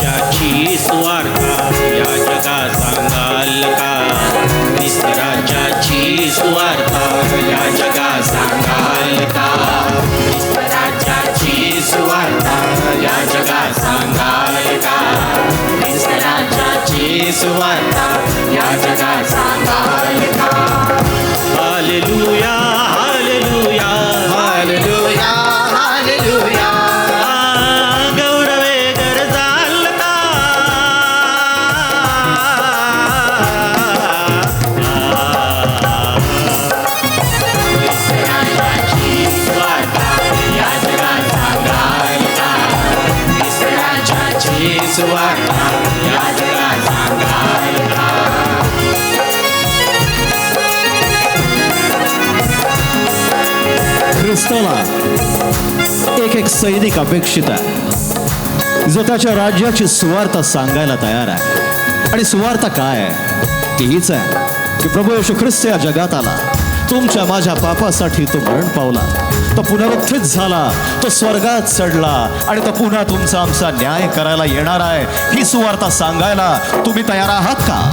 राज्याची सुवार्ता या जगा सांगाल का वीस राज्याची सुवार्ता या जगा सांगाल का वीस राज्याची सुवार्ता या जगा सांगाल का वीस राज्याची सुवार्ता या जगा सांगाल का एक एक सैनिक अपेक्षित आहे. जो त्याच्या राज्याची सुवार्ता सांगायला तयार आहे. आणि सुवार्ता काय आहे? हीच आहे की प्रभू यशू ख्रिस्त या जगात आला. तुमच्या माझ्या पापासाठी तो मरण पावला. तो पुनरुत्थित झाला. तो स्वर्गात चढला. आणि तो पुन्हा तुमचा आमचा न्याय करायला येणार आहे. ही सुवार्ता सांगायला तुम्ही तयार आहात का?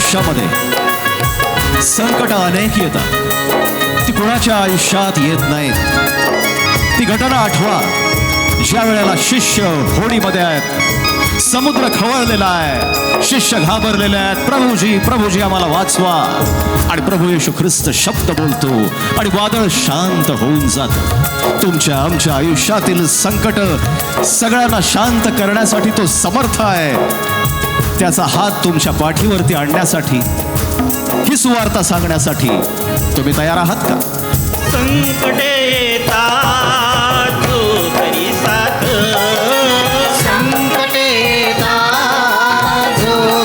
आयुष्यामध्ये संकट अनेक येतात. ती कोणाच्या आयुष्यात येत नाहीत. ती घटना आठवा. ज्या वेळेला शिष्य होडीमध्ये आहेत समुद्र खवळलेला आहे शिष्य घाबरलेले आहेत प्रभूजी प्रभूजी आम्हाला वाचवा. आणि प्रभू येशू ख्रिस्त शब्द बोलतो आणि वादळ शांत होऊन जात. तुमच्या आमच्या आयुष्यातील संकट सगळ्यांना शांत करण्यासाठी तो समर्थ आहे. त्याचा हात तुमच्या पाठीवरती आणण्यासाठी ही सुवार्ता सांगण्यासाठी तुम्ही तयार आहात का? संकटे जो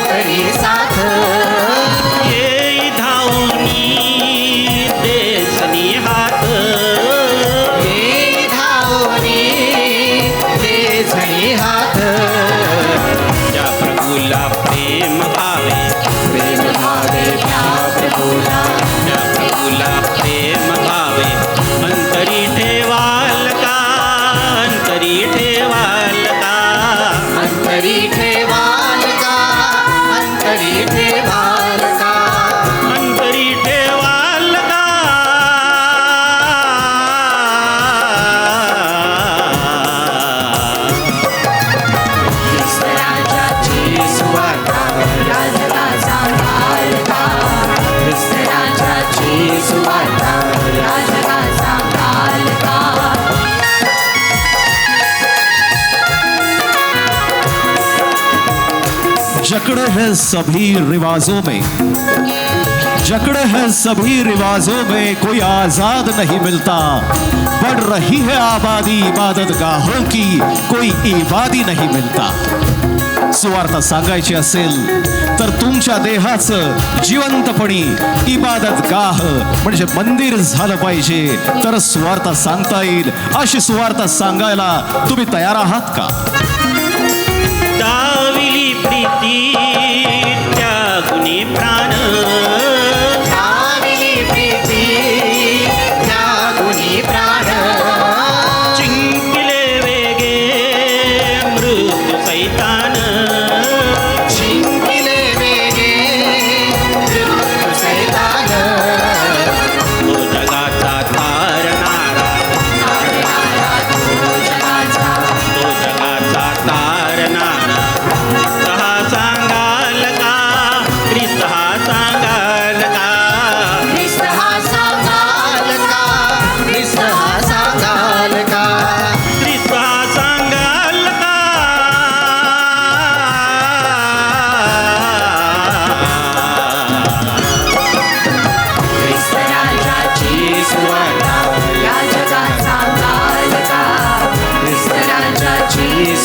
जकड़ है सभी रिवाजों में। जकड़ है सभी रिवाजों में कोई आजाद नहीं मिलता। बढ़ रही है आबादी इबादत गाहों की कोई इबादी नहीं मिलता। सुवार्ता सांगायची असेल तर तुमच्या देहाचं जिवंतपणी इबादत गाह म्हणजे मंदिर झालं पाहिजे. तर सुवार्ता सांगता येईल. अशी सुवार्ता सांगायला तुम्ही तयार आहात का? প্রীতি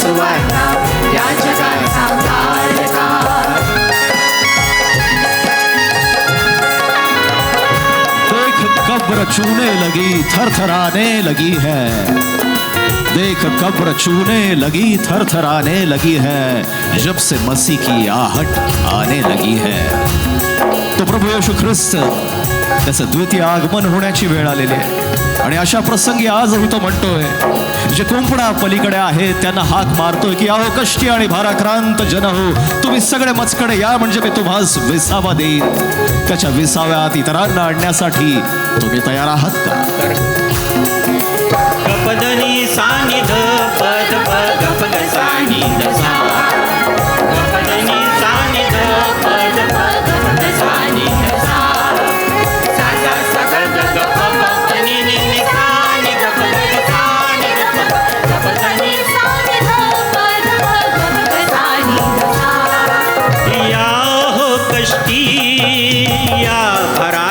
सुवार्ता या जगाचा तारका देख कब्र चूने लगी थरथराने लगी है। देख कब्र चूने लगी थरथराने लगी है। जब से मसीह की आहट आने लगी है। तो प्रभू येशू ख्रिस्त त्याचं द्वितीय आगमन होण्याची वेळ आलेली आहे. आणि अशा प्रसंगी आजही तो म्हणतोय जे कुंपणा पलीकडे आहे त्यांना हाक मारतोय की अहो कष्टी आणि भाराक्रांत जन हो तुम्ही सगळे मचकडे या म्हणजे मी तुम्हास विसावा देईन. त्याच्या विसाव्यात इतरांना आणण्यासाठी तुम्ही तयार आहात का? दिया भरा